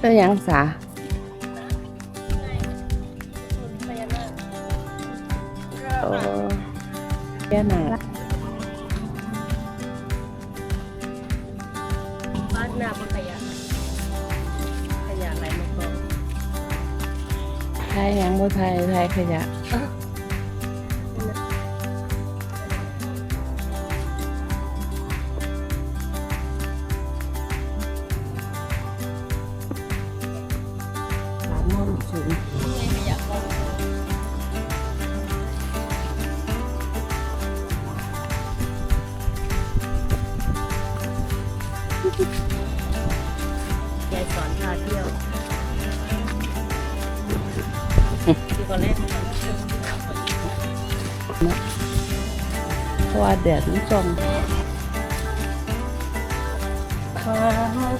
เอ้ยหยังสาโอ้เจ้าหนาบ้านนาบขยะขยะไหลลงคลองไทยหยังบ่ไทยไทยขยะ สูงขยะก็ยายสอนพาเที่ยวที่ตอนแรกเพราะว่าแดดมันส่องพา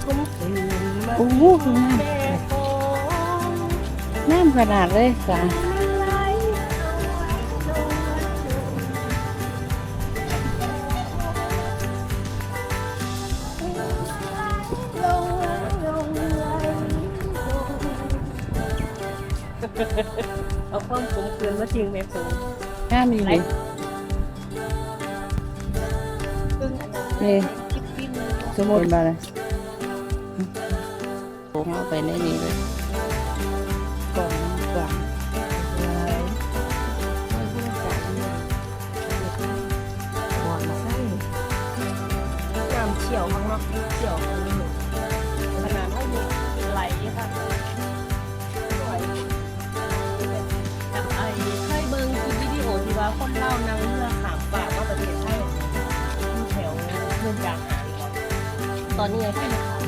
คุ้มคืนมาโอ้โห งามแม่ของงามขนาดเลยสาเอาความขมคืนมาจริงแม่คงงามอีหลีนี่สมุดมาเลยโงเอาไปในนี้เลย ขียวข้างนอกเขียวข้างในขนาดว่ามีไหลค่ะไหลไอ้ไข่เบิ่งคือวิดีโอที่ว่าคนเล่านางเรือขามป่าว่าประเทศไทยแถวเมืองจางหารตอนนี้ไอ้ไข่